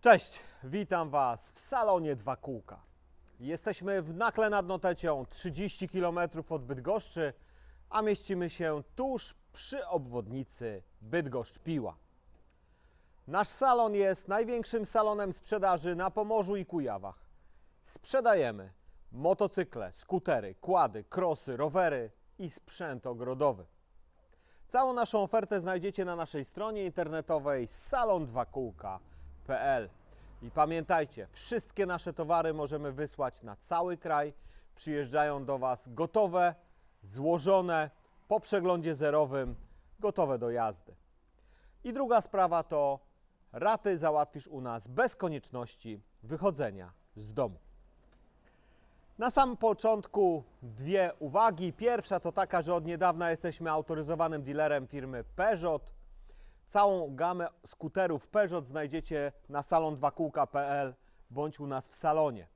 Cześć, witam Was w salonie Dwa Kółka. Jesteśmy w Nakle nad Notecią, 30 km od Bydgoszczy, a mieścimy się tuż przy obwodnicy Bydgoszcz-Piła. Nasz salon jest największym salonem sprzedaży na Pomorzu i Kujawach. Sprzedajemy motocykle, skutery, kłady, krosy, rowery i sprzęt ogrodowy. Całą naszą ofertę znajdziecie na naszej stronie internetowej salon2kółka.pl. I pamiętajcie, wszystkie nasze towary możemy wysłać na cały kraj. Przyjeżdżają do Was gotowe, złożone, po przeglądzie zerowym, gotowe do jazdy. I druga sprawa to raty załatwisz u nas bez konieczności wychodzenia z domu. Na samym początku dwie uwagi. Pierwsza to taka, że od niedawna jesteśmy autoryzowanym dealerem firmy Peugeot. Całą gamę skuterów Peugeot znajdziecie na salon2kółka.pl bądź u nas w salonie.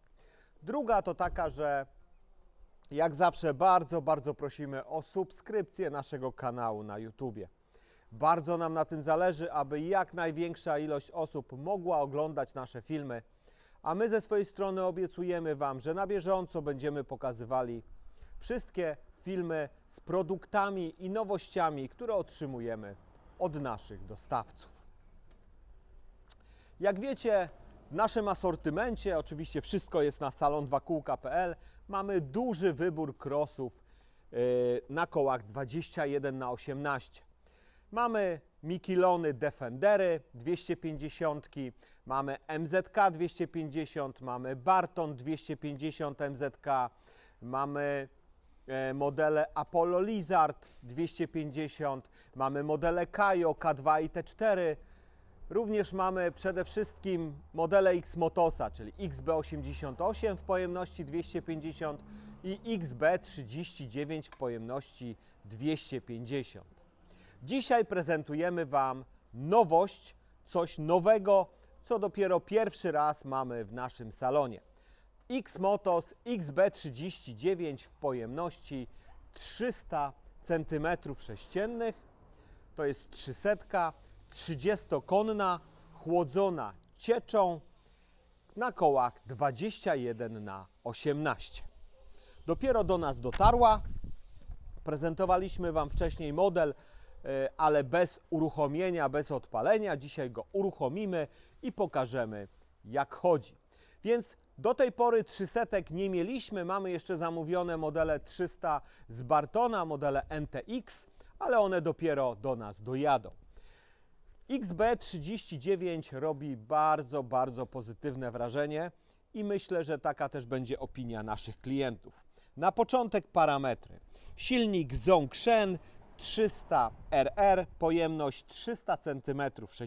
Druga to taka, że jak zawsze bardzo, bardzo prosimy o subskrypcję naszego kanału na YouTubie. Bardzo nam na tym zależy, aby jak największa ilość osób mogła oglądać nasze filmy, a my ze swojej strony obiecujemy Wam, że na bieżąco będziemy pokazywali wszystkie filmy z produktami i nowościami, które otrzymujemy od naszych dostawców. Jak wiecie, w naszym asortymencie, oczywiście wszystko jest na salon2kółka.pl, mamy duży wybór krosów yy, na kołach 21 na 18. Mamy Mikilony Defendery 250, mamy MZK 250, mamy Barton 250 MZK, mamy modele Apollo Lizard 250, mamy modele Kajo K2 i T4. Również mamy przede wszystkim modele X-Motosa, czyli XB88 w pojemności 250 i XB39 w pojemności 250. Dzisiaj prezentujemy Wam nowość, coś nowego, co dopiero pierwszy raz mamy w naszym salonie. X-Motos XB39 w pojemności 300 cm3. To jest 300, 30-konna, chłodzona cieczą na kołach 21 na 18. Dopiero do nas dotarła. Prezentowaliśmy Wam wcześniej model, e, ale bez uruchomienia, bez odpalenia. Dzisiaj go uruchomimy i pokażemy, jak chodzi. Więc do tej pory 300 nie mieliśmy. Mamy jeszcze zamówione modele 300 z Bartona, modele NTX, ale one dopiero do nas dojadą. XB39 robi bardzo, bardzo pozytywne wrażenie i myślę, że taka też będzie opinia naszych klientów. Na początek parametry. Silnik Zongshen 300RR, pojemność 300 cm3,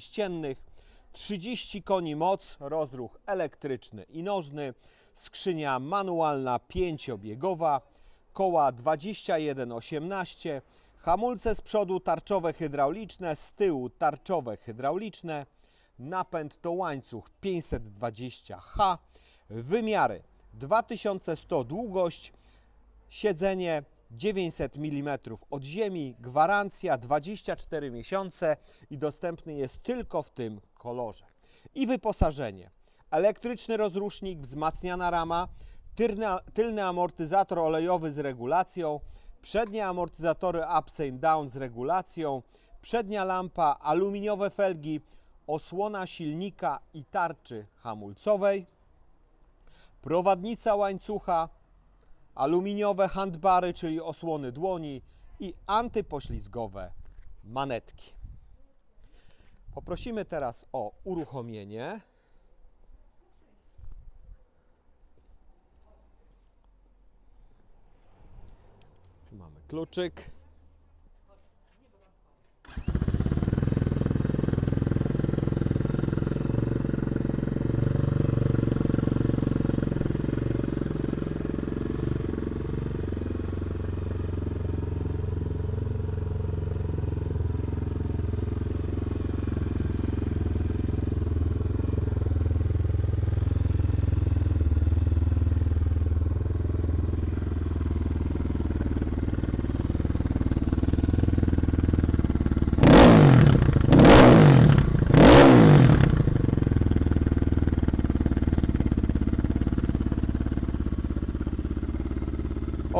30 koni moc, rozruch elektryczny i nożny, skrzynia manualna 5-biegowa, koła 2118, hamulce z przodu tarczowe hydrauliczne, z tyłu tarczowe hydrauliczne, napęd to łańcuch 520H, wymiary 2100 długość, siedzenie 900 mm od ziemi, gwarancja 24 miesiące i dostępny jest tylko w tym kolorze. I wyposażenie. Elektryczny rozrusznik, wzmacniana rama, tylny, tylny amortyzator olejowy z regulacją, przednie amortyzatory ups and down z regulacją, przednia lampa, aluminiowe felgi, osłona silnika i tarczy hamulcowej, prowadnica łańcucha, aluminiowe handbary, czyli osłony dłoni i antypoślizgowe manetki. Poprosimy teraz o uruchomienie. Mamy kluczyk.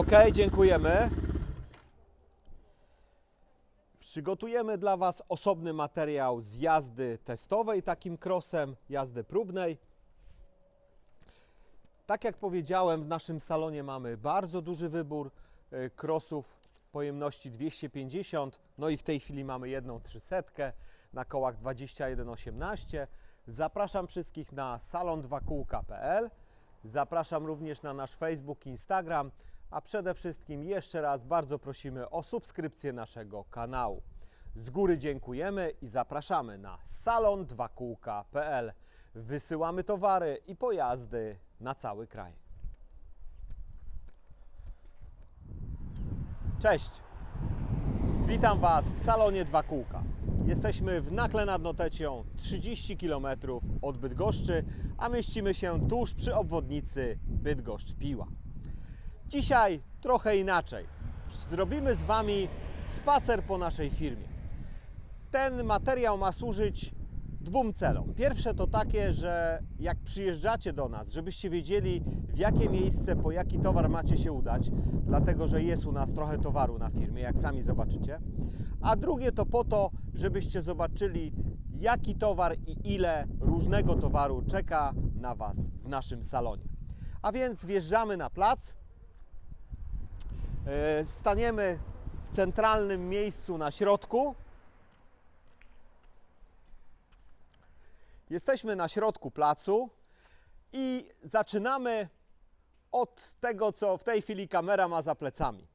Ok, dziękujemy. Przygotujemy dla Was osobny materiał z jazdy testowej takim krosem, jazdy próbnej. Tak jak powiedziałem, w naszym salonie mamy bardzo duży wybór e, krosów pojemności 250, no i w tej chwili mamy jedną 300 na kołach 2118. Zapraszam wszystkich na salon2kółka.pl. Zapraszam również na nasz Facebook, Instagram, a przede wszystkim jeszcze raz bardzo prosimy o subskrypcję naszego kanału. Z góry dziękujemy i zapraszamy na salon2kółka.pl. Wysyłamy towary i pojazdy na cały kraj. Cześć! Witam Was w salonie Dwa Kółka. Jesteśmy w Nakle nad Notecią, 30 km od Bydgoszczy, a mieścimy się tuż przy obwodnicy Bydgoszcz-Piła. Dzisiaj trochę inaczej. Zrobimy z Wami spacer po naszej firmie. Ten materiał ma służyć dwóm celom. Pierwsze to takie, że jak przyjeżdżacie do nas, żebyście wiedzieli w jakie miejsce, po jaki towar macie się udać, dlatego że jest u nas trochę towaru na firmie, jak sami zobaczycie. A drugie to po to, żebyście zobaczyli jaki towar i ile różnego towaru czeka na Was w naszym salonie. A więc wjeżdżamy na plac. E, Staniemy w centralnym miejscu na środku. Jesteśmy na środku placu i zaczynamy od tego, co w tej chwili kamera ma za plecami,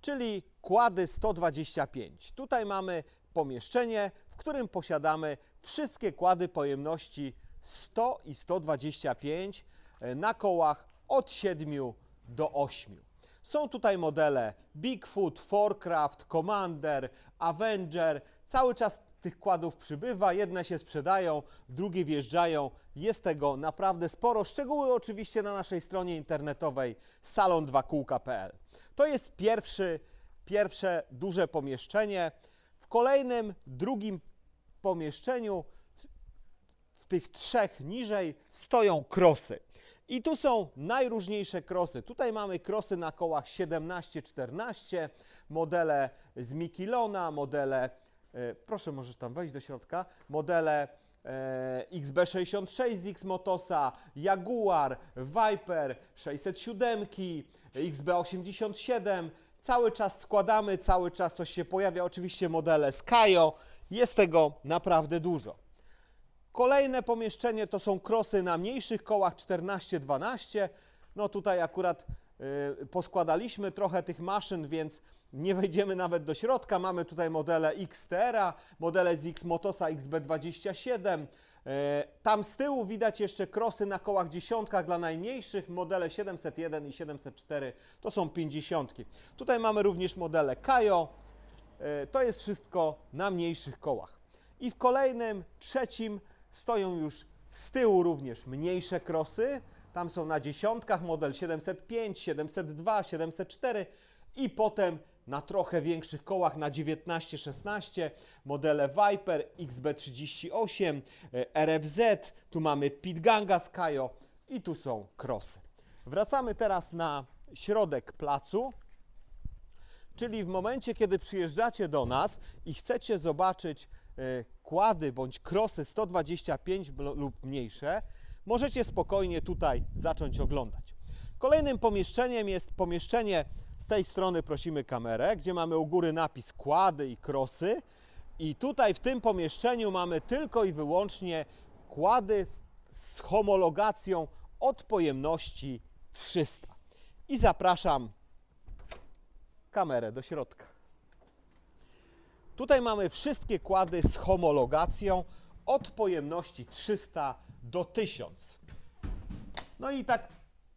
czyli kłady 125. Tutaj mamy pomieszczenie, w którym posiadamy wszystkie kłady pojemności 100 i 125 e, na kołach od 7 do 8. Są tutaj modele Bigfoot, Forecraft, Commander, Avenger. Cały czas tych kładów przybywa, jedne się sprzedają, drugie wjeżdżają. Jest tego naprawdę sporo. Szczegóły oczywiście na naszej stronie internetowej salon2kółka.pl. To jest pierwszy, pierwsze duże pomieszczenie. W kolejnym, drugim pomieszczeniu w tych trzech niżej stoją krosy. I tu są najróżniejsze krosy. Tutaj mamy krosy na kołach 17-14, modele z Mikilona, modele, e, proszę możesz tam wejść do środka, modele e, XB66 z X-Motosa, Jaguar, Viper, 607, XB87. Cały czas składamy, cały czas coś się pojawia. Oczywiście modele Skyo. Jest tego naprawdę dużo. Kolejne pomieszczenie to są krosy na mniejszych kołach 14-12. No tutaj akurat y, poskładaliśmy trochę tych maszyn, więc nie wejdziemy nawet do środka. Mamy tutaj modele XTR, modele z X-Motosa XB27. Y, tam z tyłu widać jeszcze krosy na kołach dziesiątkach dla najmniejszych, modele 701 i 704 to są 50. Tutaj mamy również modele Kajo. Y, To jest wszystko na mniejszych kołach. I w kolejnym, trzecim stoją już z tyłu również mniejsze krosy. Tam są na dziesiątkach model 705, 702, 704 i potem na trochę większych kołach na 19, 16 modele Viper, XB38, e, RFZ, tu mamy Pitganga Skyo i tu są krosy. Wracamy teraz na środek placu. Czyli w momencie, kiedy przyjeżdżacie do nas i chcecie zobaczyć kłady bądź krosy 125 bl- lub mniejsze, możecie spokojnie tutaj zacząć oglądać. Kolejnym pomieszczeniem jest pomieszczenie, z tej strony prosimy kamerę, gdzie mamy u góry napis kłady i krosy. I tutaj w tym pomieszczeniu mamy tylko i wyłącznie kłady z homologacją od pojemności 300. I zapraszam kamerę do środka. Tutaj mamy wszystkie kłady z homologacją od pojemności 300 do 1000. No i tak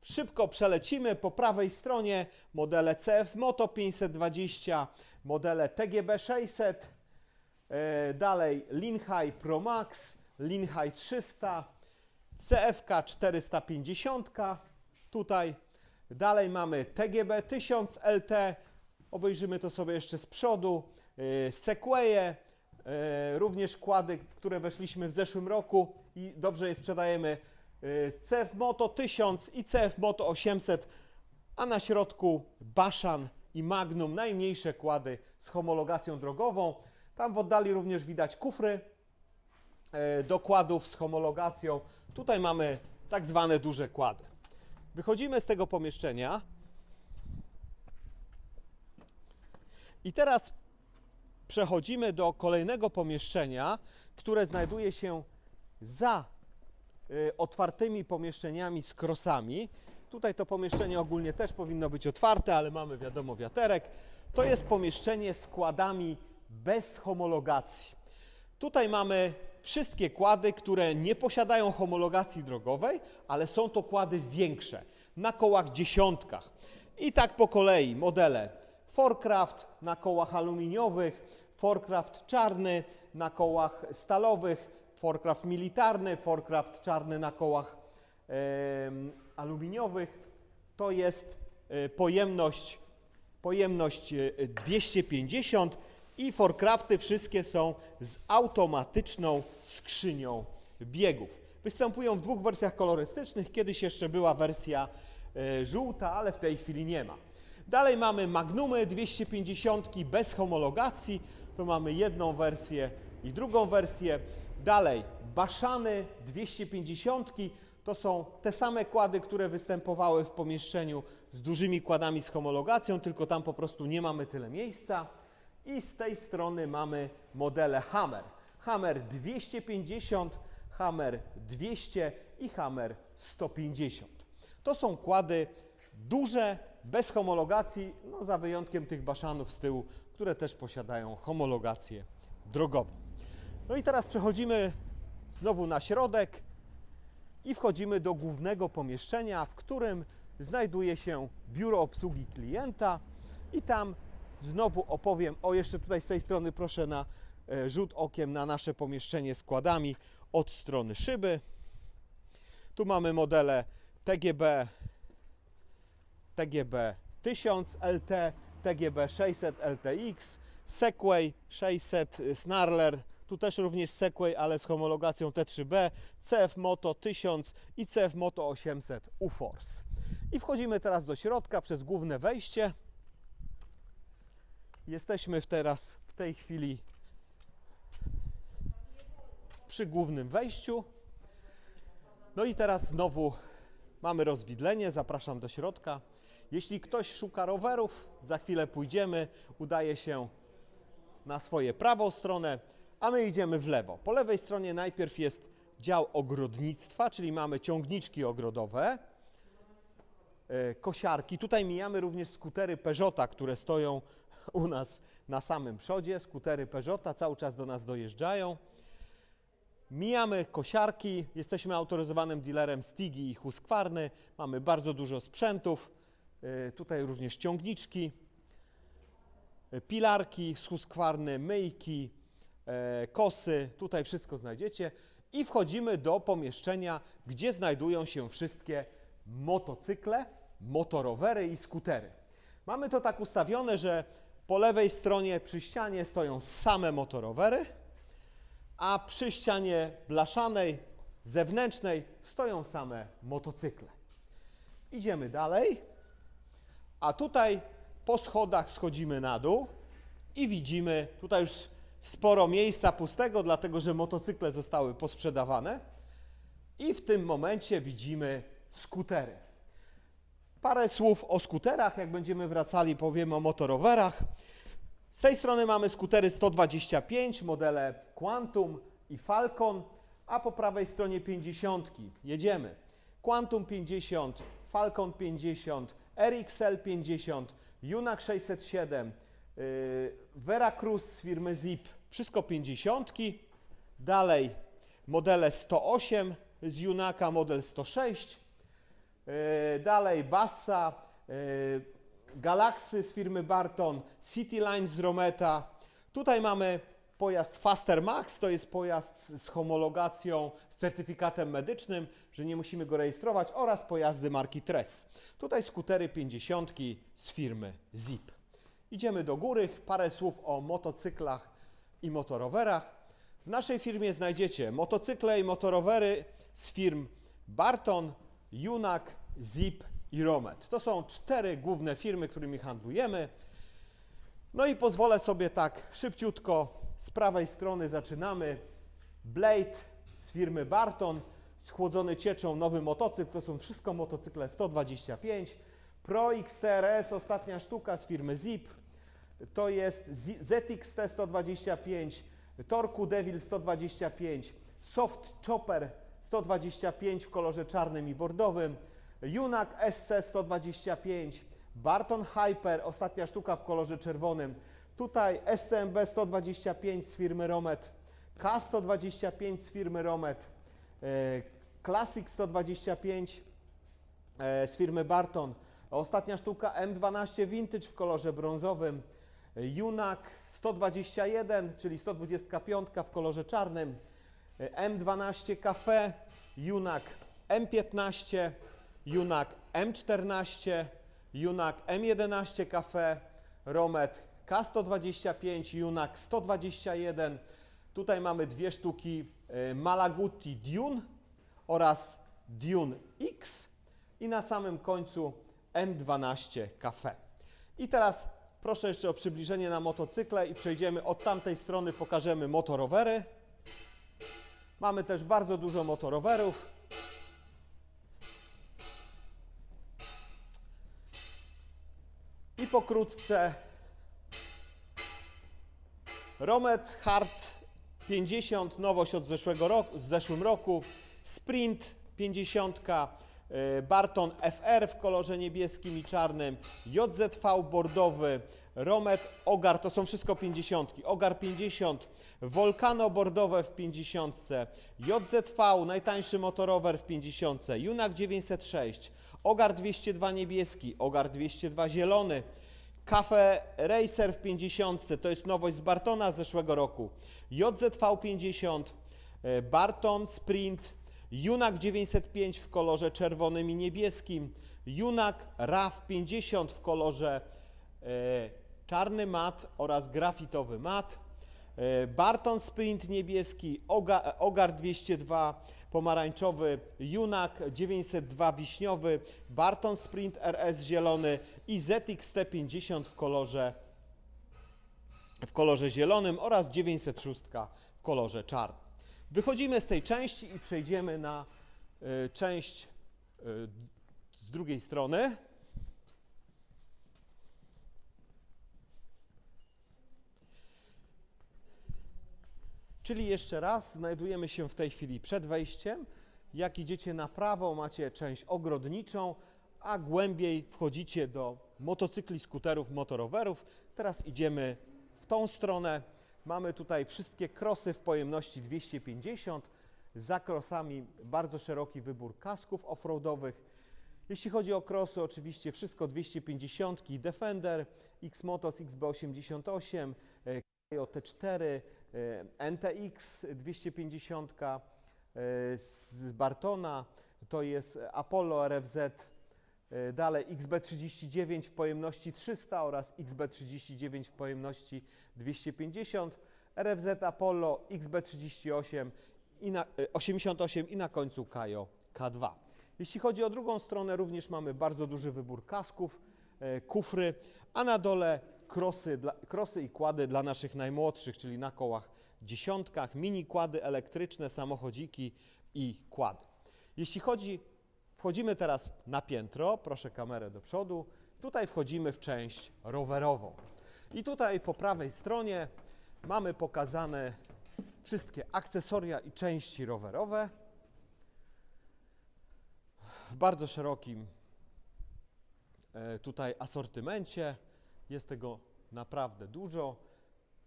szybko przelecimy. Po prawej stronie modele CF Moto 520, modele TGB 600, e, dalej Linhai Pro Max, Linhai 300, CFK 450, tutaj dalej mamy TGB 1000 LT, obejrzymy to sobie jeszcze z przodu, e, Sequoie, e, również kłady, w które weszliśmy w zeszłym roku i dobrze je sprzedajemy, e, CF Moto 1000 i CF Moto 800, a na środku Baszan i Magnum, najmniejsze kłady z homologacją drogową. Tam w oddali również widać kufry dokładów z homologacją. Tutaj mamy tak zwane duże kłady. Wychodzimy z tego pomieszczenia i teraz przechodzimy do kolejnego pomieszczenia, które znajduje się za y, otwartymi pomieszczeniami z krosami. Tutaj to pomieszczenie ogólnie też powinno być otwarte, ale mamy wiadomo wiaterek. To jest pomieszczenie z kładami bez homologacji. Tutaj mamy wszystkie kłady, które nie posiadają homologacji drogowej, ale są to kłady większe, na kołach dziesiątkach. I tak po kolei modele Forcraft na kołach aluminiowych, Forcraft czarny na kołach stalowych, Forcraft militarny, Forcraft czarny na kołach em, aluminiowych. To jest e, pojemność, pojemność e, 250 i Forcrafty wszystkie są z automatyczną skrzynią biegów. Występują w dwóch wersjach kolorystycznych. Kiedyś jeszcze była wersja e, żółta, ale w tej chwili nie ma. Dalej mamy Magnumy 250 bez homologacji. To mamy jedną wersję i drugą wersję. Dalej Baszany 250 to są te same kłady, które występowały w pomieszczeniu z dużymi kładami z homologacją, tylko tam po prostu nie mamy tyle miejsca. I z tej strony mamy modele Hammer. Hammer 250, Hammer 200 i Hammer 150. To są kłady duże, bez homologacji, no za wyjątkiem tych baszanów z tyłu, które też posiadają homologację drogową. No i teraz przechodzimy znowu na środek i wchodzimy do głównego pomieszczenia, w którym znajduje się biuro obsługi klienta i tam znowu opowiem, o jeszcze tutaj z tej strony proszę na e, rzut okiem na nasze pomieszczenie z kładami od strony szyby. Tu mamy modele TGB TGB 1000 LT, TGB 600 LTX, Segway 600 Snarler, tu też również Segway, ale z homologacją T3B, CF Moto 1000 i CF Moto 800 UForce. I wchodzimy teraz do środka przez główne wejście. Jesteśmy teraz w tej chwili przy głównym wejściu. No i teraz znowu mamy rozwidlenie, zapraszam do środka. Jeśli ktoś szuka rowerów, za chwilę pójdziemy, udaje się na swoje prawą stronę, a my idziemy w lewo. Po lewej stronie najpierw jest dział ogrodnictwa, czyli mamy ciągniczki ogrodowe, e, kosiarki. Tutaj mijamy również skutery Peugeota, które stoją u nas na samym przodzie. Skutery Peugeota cały czas do nas dojeżdżają. Mijamy kosiarki, jesteśmy autoryzowanym dealerem Stigi i Husqvarny, mamy bardzo dużo sprzętów, y, tutaj również ciągniczki, y, pilarki z Husqvarny, myjki, e, kosy, tutaj wszystko znajdziecie. I wchodzimy do pomieszczenia, gdzie znajdują się wszystkie motocykle, motorowery i skutery. Mamy to tak ustawione, że po lewej stronie przy ścianie stoją same motorowery, a przy ścianie blaszanej, zewnętrznej stoją same motocykle. Idziemy dalej, a tutaj po schodach schodzimy na dół i widzimy tutaj już sporo miejsca pustego, dlatego że motocykle zostały posprzedawane. I w tym momencie widzimy skutery. Parę słów o skuterach, jak będziemy wracali, powiemy o motorowerach. Z tej strony mamy skutery 125, modele Quantum i Falcon, a po prawej stronie 50. Jedziemy. Quantum 50, Falcon 50, RXL 50, Junak 607, yy, Veracruz z firmy Zip, wszystko 50. Dalej modele 108 z Junaka, model 106. Yy, Dalej Bassa, yy, Galaxy z firmy Barton, Cityline z Rometa. Tutaj mamy pojazd Faster Max, to jest pojazd z homologacją, z certyfikatem medycznym, że nie musimy go rejestrować oraz pojazdy marki Tress. Tutaj skutery 50 z firmy Zip. Idziemy do góry, parę słów o motocyklach i motorowerach. W naszej firmie znajdziecie motocykle i motorowery z firm Barton, Junak, Zip i Romet. To są cztery główne firmy, którymi handlujemy. No i pozwolę sobie tak szybciutko z prawej strony zaczynamy. Blade z firmy Barton, schłodzony cieczą nowy motocykl, to są wszystko motocykle 125. Pro XTRS, ostatnia sztuka z firmy Zip, to jest ZXT 125, Torku Devil 125, Soft Chopper 125 w kolorze czarnym i bordowym, Junak SC 125, Barton Hyper, ostatnia sztuka w kolorze czerwonym, tutaj SCMB 125 z firmy Romet, K125 z firmy Romet, e, Classic 125 e, z firmy Barton. Ostatnia sztuka M12 Vintage w kolorze brązowym. Junak 121, czyli 125 w kolorze czarnym. E, M12 Cafe, Junak M15, Junak M14, Junak M11 Cafe, Romet K125, Junak 121. Tutaj mamy dwie sztuki e, Malaguti Dune oraz Dune X i na samym końcu M12 Cafe. I teraz proszę jeszcze o przybliżenie na motocykle i przejdziemy od tamtej strony, pokażemy motorowery. Mamy też bardzo dużo motorowerów. Pokrótce. Romet Hard 50, nowość od zeszłego roku, z zeszłym roku. Sprint 50, y, Barton FR w kolorze niebieskim i czarnym, JZV bordowy, Romet Ogar, to są wszystko 50. Ogar 50, Volcano bordowe w 50, JZV, najtańszy motorower w 50, Junak 906, Ogar 202 niebieski, Ogar 202 zielony, Cafe Racer w 50, to jest nowość z Bartona z zeszłego roku. JZV 50, e, Barton Sprint, Junak 905 w kolorze czerwonym i niebieskim, Junak RAV 50 w kolorze e, czarny mat oraz grafitowy mat, e, Barton Sprint niebieski, Oga, Ogar 202 pomarańczowy, Junak 902 wiśniowy, Barton Sprint RS zielony i ZXT 50 w kolorze, w kolorze zielonym oraz 906 w kolorze czarnym. Wychodzimy z tej części i przejdziemy na y, część y, z drugiej strony. Czyli jeszcze raz, znajdujemy się w tej chwili przed wejściem. Jak idziecie na prawo, macie część ogrodniczą, a głębiej wchodzicie do motocykli, skuterów, motorowerów. Teraz idziemy w tą stronę. Mamy tutaj wszystkie krosy w pojemności 250. Za krosami bardzo szeroki wybór kasków offroadowych. Jeśli chodzi o krosy, oczywiście wszystko 250, Defender, X-Motos XB88, e, Kajo T4, e, NTX 250 e, z Bartona, to jest Apollo RFZ, e, dalej XB39 w pojemności 300 oraz XB39 w pojemności 250, RFZ Apollo XB38 i na, e, 88 i na końcu Kajo K2. Jeśli chodzi o drugą stronę, również mamy bardzo duży wybór kasków, e, kufry, a na dole krosy, dla, krosy i kłady dla naszych najmłodszych, czyli na kołach dziesiątkach, mini kłady elektryczne, samochodziki i kłady. Jeśli chodzi, wchodzimy teraz na piętro, proszę kamerę do przodu, tutaj wchodzimy w część rowerową. I tutaj po prawej stronie mamy pokazane wszystkie akcesoria i części rowerowe w bardzo szerokim e, tutaj asortymencie. Jest tego naprawdę dużo.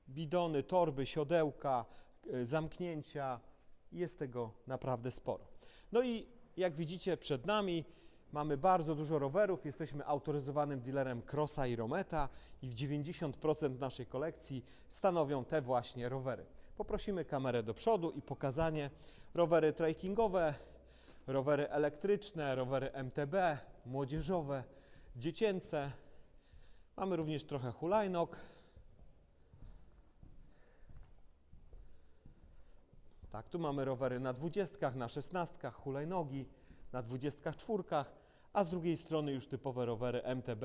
Bidony, torby, siodełka, e, zamknięcia. Jest tego naprawdę sporo. No i jak widzicie przed nami mamy bardzo dużo rowerów. Jesteśmy autoryzowanym dealerem Crossa i Rometa i w 90% naszej kolekcji stanowią te właśnie rowery. Poprosimy kamerę do przodu i pokazanie rowery trekkingowe, rowery elektryczne, rowery MTB, młodzieżowe, dziecięce. Mamy również trochę hulajnóg. Tak, tu mamy rowery na dwudziestkach, na szesnastkach, hulajnogi, na dwudziestkach czwórkach, a z drugiej strony już typowe rowery MTB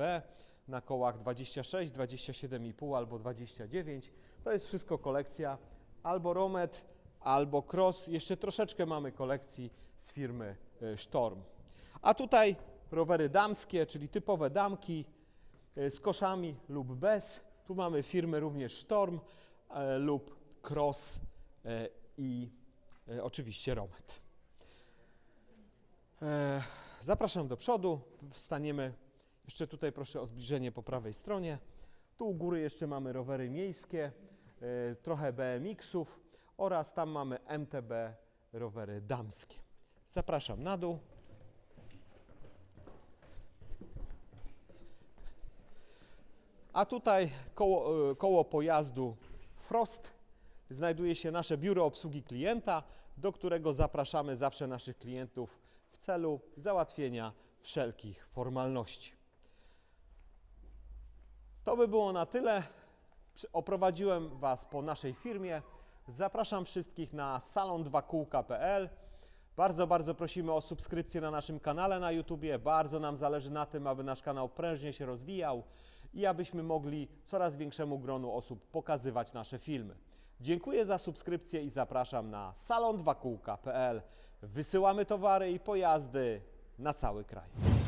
na kołach 26, 27,5 albo 29. To jest wszystko kolekcja albo Romet, albo Cross. Jeszcze troszeczkę mamy kolekcji z firmy e, Storm. A tutaj rowery damskie, czyli typowe damki z koszami lub bez. Tu mamy firmy również Storm e, lub Cross e, i e, oczywiście Romet. E, Zapraszam do przodu, wstaniemy. Jeszcze tutaj proszę o zbliżenie po prawej stronie. Tu u góry jeszcze mamy rowery miejskie, e, trochę BMX-ów oraz tam mamy MTB rowery damskie. Zapraszam na dół. A tutaj koło, e, koło pojazdu Frost znajduje się nasze biuro obsługi klienta, do którego zapraszamy zawsze naszych klientów w celu załatwienia wszelkich formalności. To by było na tyle. Oprowadziłem Was po naszej firmie. Zapraszam wszystkich na salon2kółka.pl. Bardzo, bardzo prosimy o subskrypcję na naszym kanale na YouTubie. Bardzo nam zależy na tym, aby nasz kanał prężnie się rozwijał i abyśmy mogli coraz większemu gronu osób pokazywać nasze filmy. Dziękuję za subskrypcję i zapraszam na salon2kółka.pl. Wysyłamy towary i pojazdy na cały kraj.